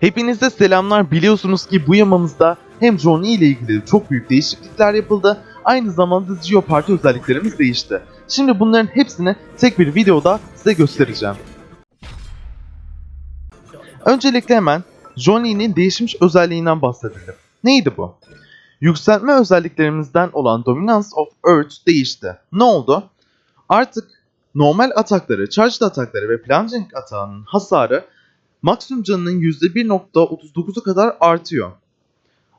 Hepinize selamlar. Biliyorsunuz ki bu yamamızda hem Johnny ile ilgili çok büyük değişiklikler yapıldı. Aynı zamanda Geoparty özelliklerimiz değişti. Şimdi bunların hepsini tek bir videoda size göstereceğim. Öncelikle hemen Johnny'nin değişmiş özelliğinden bahsedelim. Neydi bu? Yükseltme özelliklerimizden olan Dominance of Earth değişti. Ne oldu? Artık normal atakları, charged atakları ve plunging atağının hasarı maksimum canının %1.39'u kadar artıyor.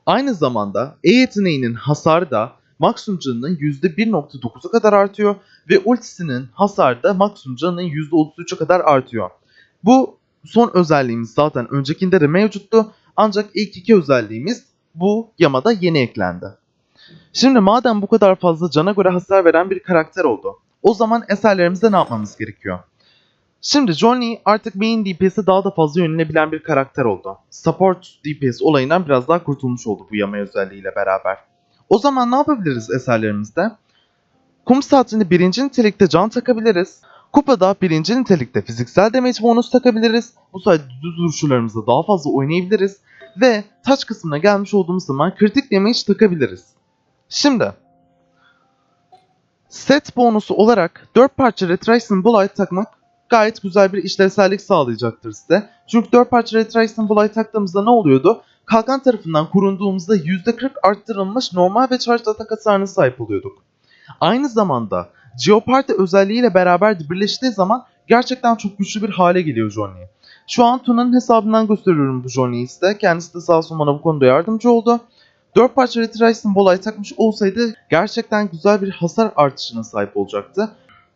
Aynı zamanda E yeteneğinin hasarı da maksimum canının %1.9'u kadar artıyor ve ultisinin hasarı da maksimum canının %33'e kadar artıyor. Bu son özelliğimiz zaten öncekinde de mevcuttu ancak ilk iki özelliğimiz bu yamada yeni eklendi. Şimdi madem bu kadar fazla cana göre hasar veren bir karakter oldu, o zaman eserlerimizde ne yapmamız gerekiyor? Şimdi Johnny artık main DPS'e daha da fazla yönelebilen bir karakter oldu. Support DPS olayından biraz daha kurtulmuş oldu bu yama özelliğiyle beraber. O zaman ne yapabiliriz eserlerimizde? Kum saatinde birinci nitelikte can takabiliriz. Kupada birinci nitelikte fiziksel damage bonus takabiliriz. Bu sayede düz vuruşlarımızda daha fazla oynayabiliriz. Ve taç kısmına gelmiş olduğumuz zaman kritik damage takabiliriz. Şimdi set bonusu olarak 4 parça Retracing Blight takmak gayet güzel bir işlevsellik sağlayacaktır size. Çünkü 4 parça Retracing Blight taktığımızda ne oluyordu? Kalkan tarafından korunduğumuzda %40 arttırılmış normal ve charged atak hasarına sahip oluyorduk. Aynı zamanda Geoparty özelliğiyle beraber birleştiği zaman gerçekten çok güçlü bir hale geliyor Johnny. Şu an Tuna'nın hesabından gösteriyorum bu Johnny'yi size. Kendisi de sağ olsun bana bu konuda yardımcı oldu. 4 parça Retracing Bolay takmış olsaydı gerçekten güzel bir hasar artışına sahip olacaktı.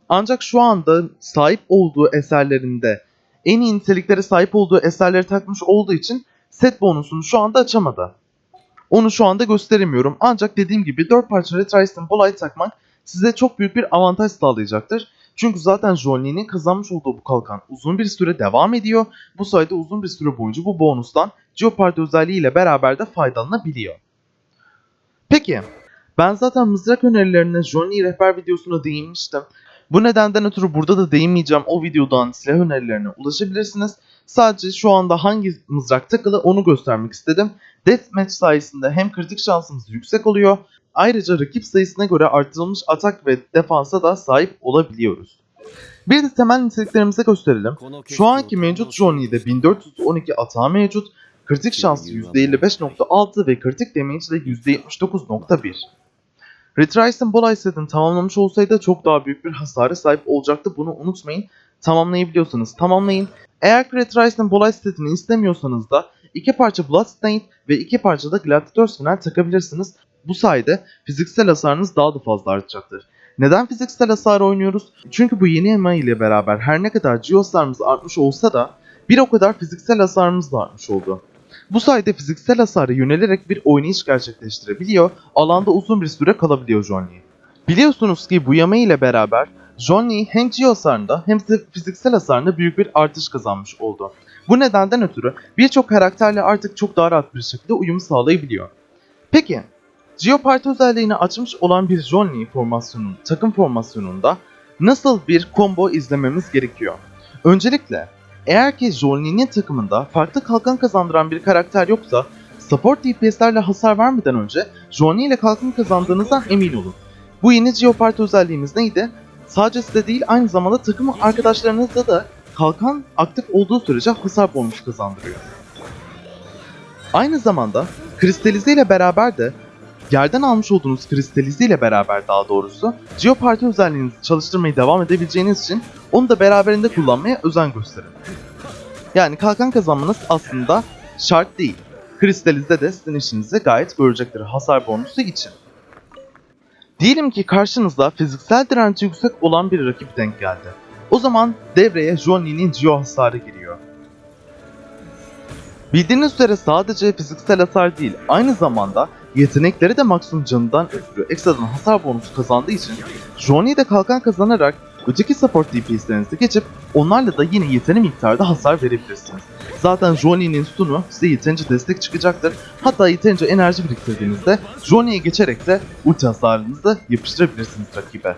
Ancak şu anda sahip olduğu eserlerinde en iyi niteliklere sahip olduğu eserleri takmış olduğu için set bonusunu şu anda açamadı. Onu şu anda gösteremiyorum. Ancak dediğim gibi 4 parça Retracing Bolay takmak size çok büyük bir avantaj sağlayacaktır. Çünkü zaten Johnny'nin kazanmış olduğu bu kalkan uzun bir süre devam ediyor. Bu sayede uzun bir süre boyunca bu bonustan Geoparty özelliğiyle beraber de faydalanabiliyor. Peki, ben zaten mızrak önerilerine Johnny rehber videosuna değinmiştim. Bu nedenden ötürü burada da değinmeyeceğim. O videodan silah önerilerine ulaşabilirsiniz. Sadece şu anda hangi mızrak takılı onu göstermek istedim. Deathmatch sayesinde hem kritik şansımız yüksek oluyor. Ayrıca rakip sayısına göre artırılmış atak ve defansa da sahip olabiliyoruz. Bir de temel niteliklerimize gösterelim. Şu anki mevcut Johnny'de 1412 atağı mevcut. Kritik şansı %55.6 ve kritik damage de %79.1. Retracing Bolay setini tamamlamış olsaydı çok daha büyük bir hasara sahip olacaktı. Bunu unutmayın. Tamamlayabiliyorsanız tamamlayın. Eğer Retracing Bolay setini istemiyorsanız da iki parça Bloodstained ve iki parça da Gladiator's Final takabilirsiniz. Bu sayede fiziksel hasarınız daha da fazla artacaktır. Neden fiziksel hasar oynuyoruz? Çünkü bu yeni EMA ile beraber her ne kadar Geoslarımız artmış olsa da bir o kadar fiziksel hasarımız da artmış oldu. Bu sayede fiziksel hasara yönelerek bir oynayış gerçekleştirebiliyor, alanda uzun bir süre kalabiliyor Johnny. Biliyorsunuz ki bu yama ile beraber Johnny hem Geo hasarında hem de fiziksel hasarında büyük bir artış kazanmış oldu. Bu nedenden ötürü birçok karakterle artık çok daha rahat bir şekilde uyum sağlayabiliyor. Peki, Geoparty özelliğini açmış olan bir Johnny formasyonun takım formasyonunda nasıl bir combo izlememiz gerekiyor? Öncelikle eğer ki Johnny'nin takımında farklı kalkan kazandıran bir karakter yoksa support DPS'lerle hasar vermeden önce Johnny ile kalkan kazandığınızdan emin olun. Bu yeni Geoparty özelliğimiz neydi? Sadece size değil aynı zamanda takım arkadaşlarınızda da kalkan aktif olduğu sürece hasar bonusu kazandırıyor. Aynı zamanda kristalize ile beraber de yerden almış olduğunuz kristalize ile beraber daha doğrusu Geoparty özelliğinizi çalıştırmayı devam edebileceğiniz için onu da beraberinde kullanmaya özen gösterin. Yani kalkan kazanmanız aslında şart değil. Kristalize de sizin işinizi gayet görecektir hasar bonusu için. Diyelim ki karşınızda fiziksel direnci yüksek olan bir rakip denk geldi. O zaman devreye Johnny'nin Geo hasarı giriyor. Bildiğiniz üzere sadece fiziksel hasar değil, aynı zamanda yetenekleri de maksimum canından ötürü ekstradan hasar bonusu kazandığı için Johnny de kalkan kazanarak öteki support DPS'lerinize geçip onlarla da yine yeteri miktarda hasar verebilirsiniz. Zaten Johnny'nin stunu size yeterince destek çıkacaktır. Hatta yeterince enerji biriktirdiğinizde Johnny'ye geçerek de ulti hasarınızı yapıştırabilirsiniz rakibe.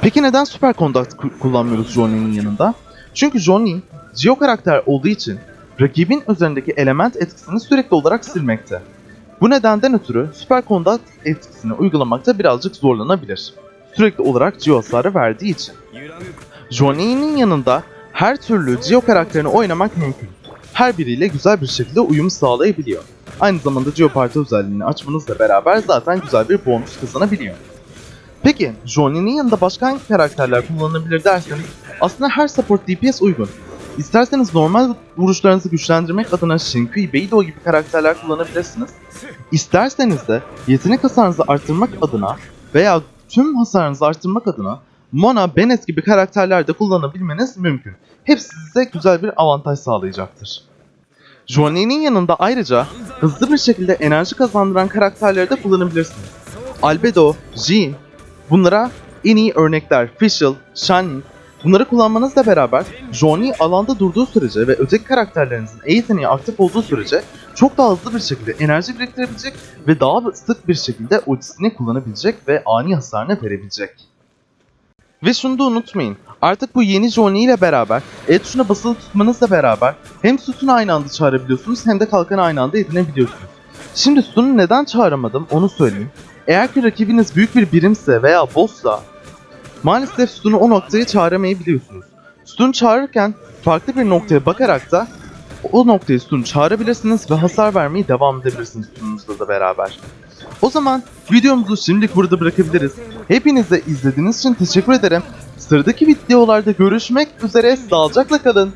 Peki neden Super Conduct ku- kullanmıyoruz Johnny'nin yanında? Çünkü Johnny Geo karakter olduğu için rakibin üzerindeki element etkisini sürekli olarak silmekte. Bu nedenden ötürü süper kondat etkisini uygulamakta birazcık zorlanabilir. Sürekli olarak Geo verdiği için. Johnny'nin yanında her türlü Geo karakterini oynamak mümkün. Her biriyle güzel bir şekilde uyum sağlayabiliyor. Aynı zamanda Geoparty özelliğini açmanızla beraber zaten güzel bir bonus kazanabiliyor. Peki Johnny'nin yanında başka hangi karakterler kullanılabilir derseniz aslında her support DPS uygun. İsterseniz normal vuruşlarınızı güçlendirmek adına Shinkui, Beidou gibi karakterler kullanabilirsiniz. İsterseniz de yetenek hasarınızı arttırmak adına veya tüm hasarınızı arttırmak adına Mona, Bennett gibi karakterler de kullanabilmeniz mümkün. Hepsi size güzel bir avantaj sağlayacaktır. Johnny'nin yanında ayrıca hızlı bir şekilde enerji kazandıran karakterleri de kullanabilirsiniz. Albedo, Jin, bunlara en iyi örnekler Fischl, Shining, bunları kullanmanızla beraber Johnny alanda durduğu sürece ve öteki karakterlerinizin E aktif olduğu sürece çok daha hızlı bir şekilde enerji biriktirebilecek ve daha sık bir şekilde ultisini kullanabilecek ve ani hasarını verebilecek. Ve şunu da unutmayın. Artık bu yeni Johnny ile beraber E tuşuna basılı tutmanızla beraber hem sütunu aynı anda çağırabiliyorsunuz hem de kalkanı aynı anda edinebiliyorsunuz. Şimdi sütunu neden çağıramadım onu söyleyeyim. Eğer ki rakibiniz büyük bir birimse veya boss'sa maalesef sütunu o noktaya çağıramayabiliyorsunuz. Sütunu çağırırken farklı bir noktaya bakarak da o noktaya sütunu çağırabilirsiniz ve hasar vermeyi devam edebilirsiniz sütununuzla da beraber. O zaman videomuzu şimdilik burada bırakabiliriz. Hepinize izlediğiniz için teşekkür ederim. Sıradaki videolarda görüşmek üzere. Sağlıcakla kalın.